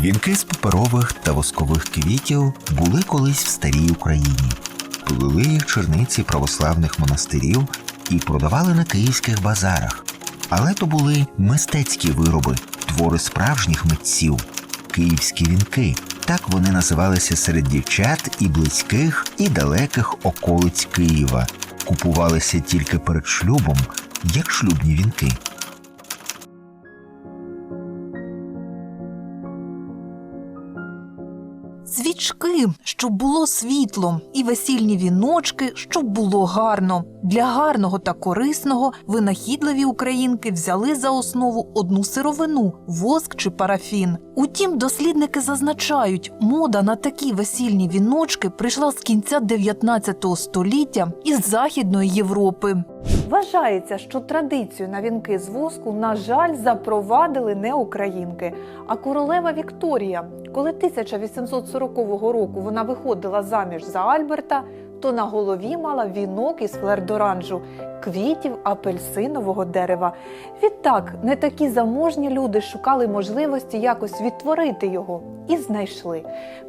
Вінки з паперових та воскових квітів були колись в старій Україні. Плели їх черниці православних монастирів і продавали на київських базарах. Але то були мистецькі вироби, твори справжніх митців, київські вінки. Так вони називалися серед дівчат і близьких, і далеких околиць Києва. Купувалися тільки перед шлюбом, як шлюбні вінки. Щоб було світло, і весільні віночки, щоб було гарно. Для гарного та корисного винахідливі українки взяли за основу одну сировину воск чи парафін. Утім, дослідники зазначають, мода на такі весільні віночки прийшла з кінця 19 століття із Західної Європи. Вважається, що традицію на вінки з воску, на жаль, запровадили не українки, а королева Вікторія. Коли 1840 року вона виходила заміж за Альберта, то на голові мала вінок із флердоранжу, квітів апельсинового дерева. Відтак, не такі заможні люди шукали можливості якось відтворити його і знайшли.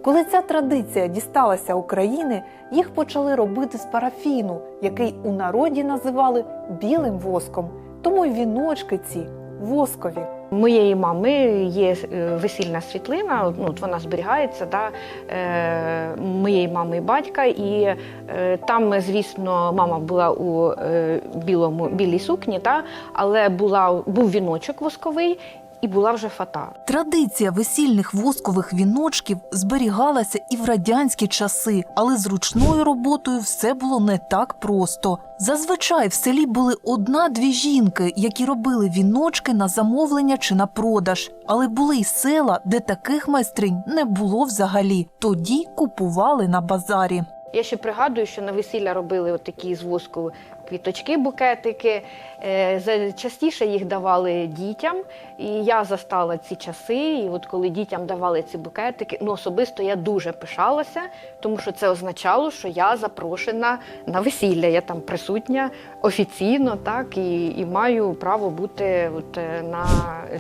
Коли ця традиція дісталася України, їх почали робити з парафіну, який у народі називали білим воском. Тому й віночки ці воскові. Моєї мами є е, весільна світлина, ну, от вона зберігається да, е, моєї мами і батька. І е, там, звісно, мама була у е, білому, білій сукні, да, але була, був віночок восковий і була вже фата. Традиція весільних воскових віночків зберігалася і в радянські часи, але з ручною роботою все було не так просто. Зазвичай в селі були одна-дві жінки, які робили віночки на замовлення чи на продаж. Але були й села, де таких майстринь не було взагалі. Тоді купували на базарі. Я ще пригадую, що на весілля робили от такі з воску квіточки, букетики. Е, Частіше їх давали дітям, і я застала ці часи. І от коли дітям давали ці букетики, ну особисто я дуже пишалася, тому що це означало, що я запрошена на весілля. Я там присутня офіційно, так і, і маю право бути от е, на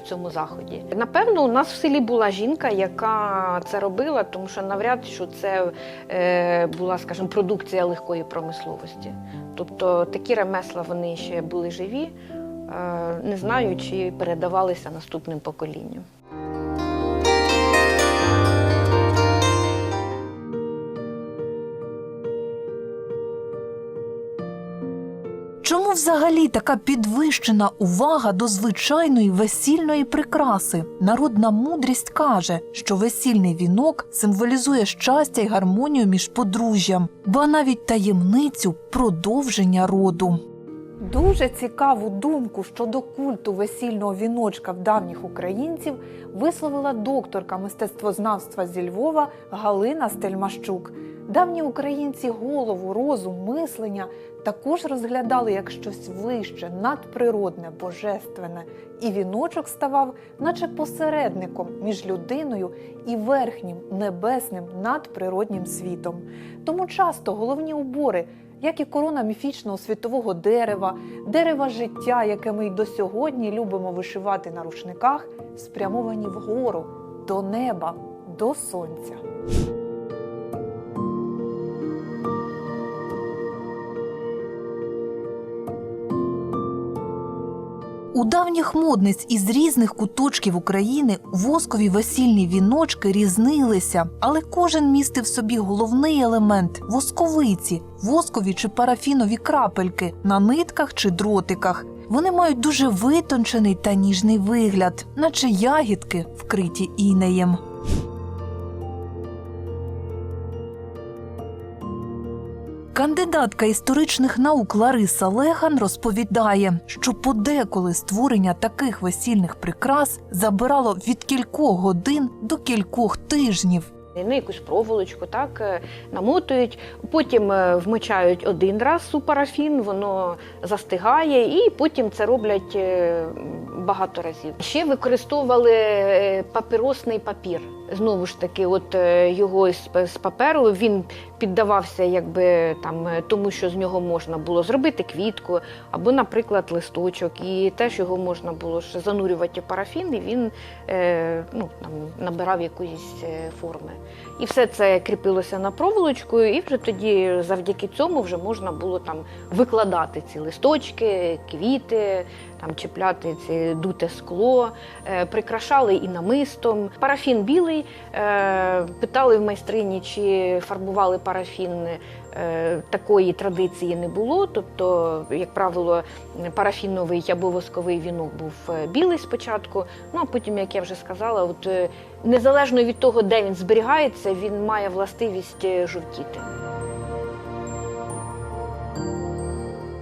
цьому заході. Напевно, у нас в селі була жінка, яка це робила, тому що навряд що це е, була, скажімо, продукція легкої промисловості. Тобто такі ремесла вони ще були живі. Е, не знаю, чи передавалися наступним поколінням. Чому взагалі така підвищена увага до звичайної весільної прикраси? Народна мудрість каже, що весільний вінок символізує щастя й гармонію між подружжям, ба навіть таємницю продовження роду. Дуже цікаву думку щодо культу весільного віночка в давніх українців висловила докторка мистецтвознавства зі Львова Галина Стельмащук. Давні українці голову, розум, мислення також розглядали як щось вище, надприродне, божественне, і віночок ставав, наче посередником між людиною і верхнім небесним надприроднім світом. Тому часто головні убори як і корона міфічного світового дерева, дерева життя, яке ми й до сьогодні любимо вишивати на рушниках, спрямовані вгору, до неба, до сонця. У давніх модниць із різних куточків України воскові весільні віночки різнилися, але кожен містив собі головний елемент восковиці, воскові чи парафінові крапельки на нитках чи дротиках. Вони мають дуже витончений та ніжний вигляд, наче ягідки, вкриті інеєм. Кандидатка історичних наук Лариса Лехан розповідає, що подеколи створення таких весільних прикрас забирало від кількох годин до кількох тижнів. На якусь проволочку так е, намотують, потім е, вмочають один раз у парафін, воно застигає, і потім це роблять е, багато разів. Ще використовували папіросний папір знову ж таки, от е, його з, паперу він піддавався якби там е, тому, що з нього можна було зробити квітку або, наприклад, листочок, і теж його можна було ще занурювати в парафін, і він е, ну, там, набирав якоїсь е, форми. І все це кріпилося на проволочку, і вже тоді, завдяки цьому, вже можна було там викладати ці листочки, квіти, там чіпляти це дуте скло, е, прикрашали і намистом. Парафін білий. Е, питали в майстрині, чи фарбували парафін. Е, такої традиції не було. Тобто, як правило, парафіновий або восковий вінок був е, білий спочатку. Ну а потім, як я вже сказала, от е, незалежно від того, де він зберігається, він має властивість жовтіти.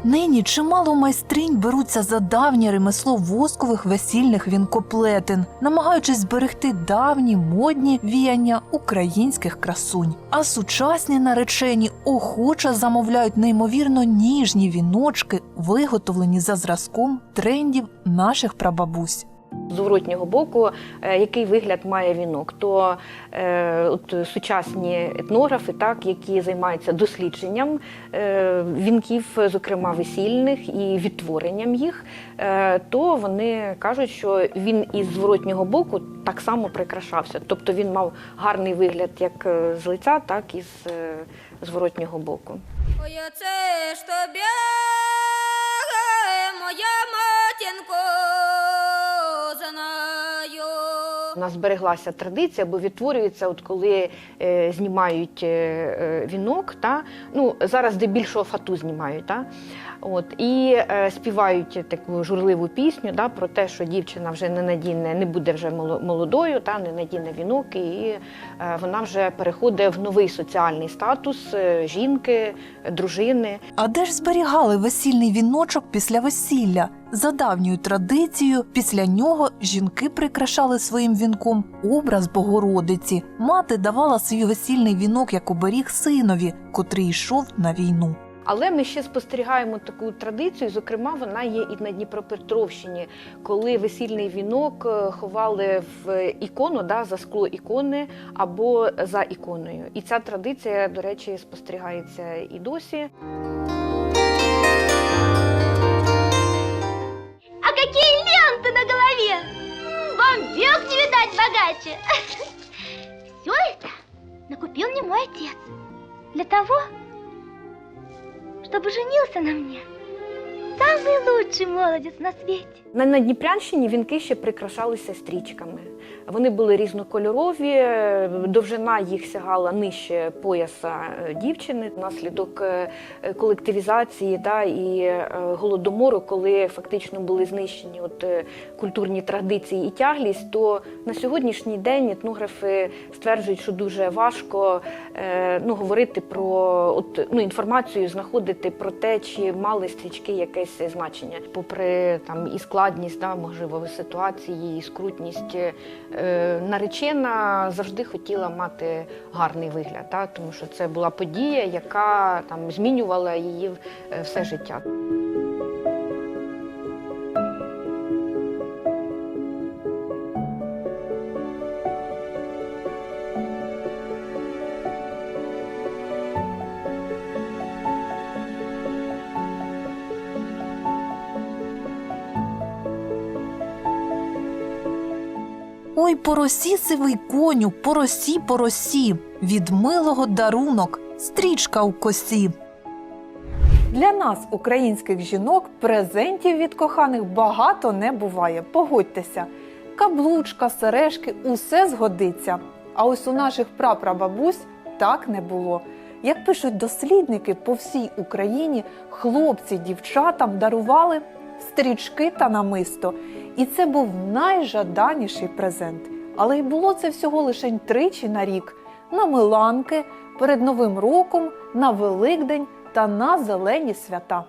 Нині чимало майстринь беруться за давнє ремесло воскових весільних вінкоплетин, намагаючись зберегти давні модні віяння українських красунь. А сучасні наречені охоче замовляють неймовірно ніжні віночки, виготовлені за зразком трендів наших прабабусь. Зворотнього боку, е, який вигляд має вінок, то е, от сучасні етнографи, так, які займаються дослідженням е, вінків, зокрема весільних, і відтворенням їх, е, то вони кажуть, що він із зворотнього боку так само прикрашався. Тобто він мав гарний вигляд як е, з лиця, так і з е, зворотнього боку. Ой, оце ж тобі, моя матінко. У нас збереглася традиція, бо відтворюється, от коли е, знімають е, е, вінок, та ну зараз здебільшого фату знімають, та от і е, співають таку журливу пісню, да, про те, що дівчина вже не надійне, не буде вже моло- молодою, та не надійне вінок, і е, вона вже переходить в новий соціальний статус е, жінки, дружини. А де ж зберігали весільний віночок після весілля? За давньою традицією, після нього жінки прикрашали своїм вінком образ Богородиці. Мати давала свій весільний вінок як оберіг синові, котрий йшов на війну. Але ми ще спостерігаємо таку традицію. Зокрема, вона є і на Дніпропетровщині, коли весільний вінок е, ховали в ікону, да, за скло ікони або за іконою. І ця традиція, до речі, спостерігається і досі. Накупил мне мой отец. Для того, чтобы женился на мне. Самый лучший молодец на свете. На на Дніпрянщині вінки ще прикрашалися стрічками. Вони були різнокольорові, е, довжина їх сягала нижче пояса е, дівчини. Внаслідок е, колективізації да, і голодомору, коли фактично були знищені от, культурні традиції і тяглість, то на сьогоднішній день етнографи стверджують, що дуже важко ну, говорити про от, ну, інформацію, знаходити про те, чи мали стрічки якесь значення, попри там і складність, да, можливо, ситуації, і скрутність. Е, наречена завжди хотіла мати гарний вигляд, да, тому що це була подія, яка там змінювала її е, все життя. Ой, по росі сивий коню, по росі, по росі, від милого дарунок, стрічка у косі. Для нас, українських жінок, презентів від коханих багато не буває. Погодьтеся, каблучка, сережки усе згодиться. А ось у наших прапрабабусь так не було. Як пишуть дослідники, по всій Україні хлопці дівчатам дарували стрічки та намисто. І це був найжаданіший презент. Але й було це всього лише тричі на рік: на Миланки, перед Новим роком, на Великдень та на зелені свята.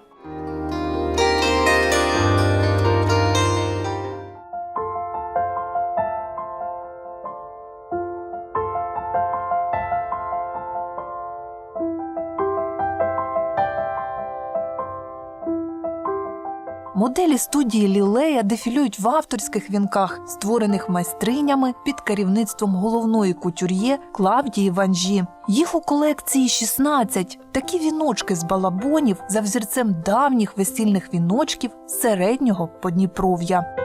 Моделі студії Лілея дефілюють в авторських вінках, створених майстринями під керівництвом головної кутюр'є Клавдії Ванжі. Їх у колекції 16. Такі віночки з балабонів за взірцем давніх весільних віночків середнього Подніпров'я.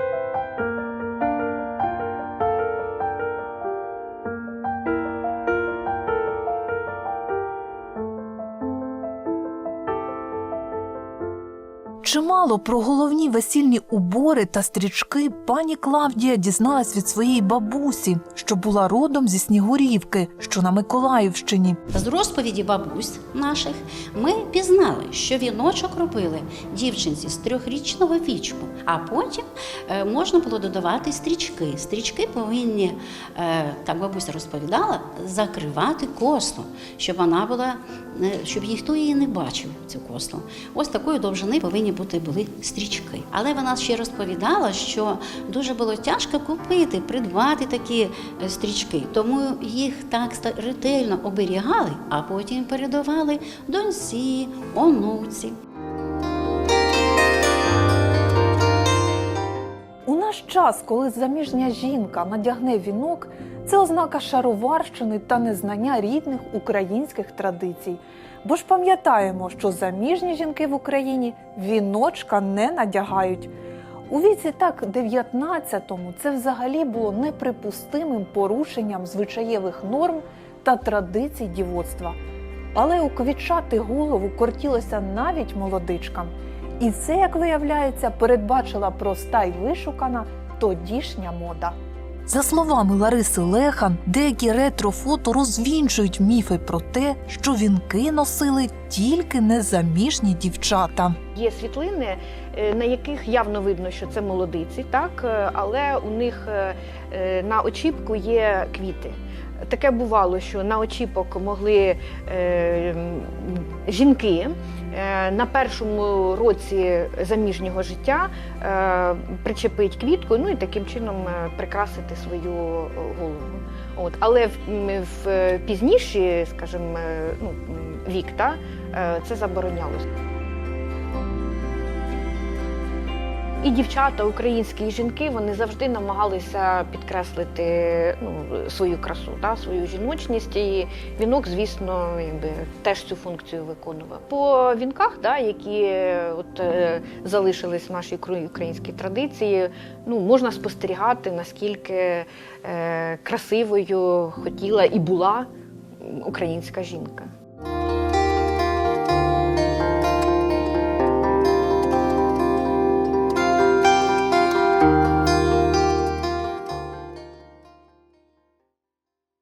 Чимало про головні весільні убори та стрічки пані Клавдія дізналась від своєї бабусі, що була родом зі Снігурівки, що на Миколаївщині. З розповіді бабусь наших ми пізнали, що віночок робили дівчинці з трьохрічного вічку, а потім е, можна було додавати стрічки. Стрічки повинні, е, так бабуся розповідала, закривати косу, щоб вона була, е, щоб ніхто її не бачив, цю косу. Ось такої довжини повинні бути були стрічки. Але вона ще розповідала, що дуже було тяжко купити, придбати такі е, стрічки, тому їх так ретельно оберігали, а потім передавали доньці, онуці. У наш час, коли заміжня жінка надягне вінок, це ознака шароварщини та незнання рідних українських традицій. Бо ж пам'ятаємо, що заміжні жінки в Україні віночка не надягають. У віці так 19-му це взагалі було неприпустимим порушенням звичаєвих норм та традицій дівоцтва. Але уквічати голову кортілося навіть молодичкам. І це, як виявляється, передбачила проста й вишукана тодішня мода. За словами Лариси Лехан, деякі ретро-фото розвінчують міфи про те, що вінки носили тільки незаміжні дівчата. Є світлини, е, на яких явно видно, що це молодиці, так е, але у них е, на очіпку є квіти. Таке бувало, що на очіпок могли е, жінки на першому році заміжнього життя причепить квітку, ну і таким чином е, прикрасити свою е, голову. От, але в, е, пізніші, скажімо, е, ну, вік, та, е, це заборонялося. І дівчата, українські жінки, вони завжди намагалися підкреслити ну, свою красу, та, свою жіночність. І вінок, звісно, якби, теж цю функцію виконував. По вінках, да, які от, е, залишились в нашій українській традиції, ну, можна спостерігати, наскільки е, красивою хотіла і була українська жінка.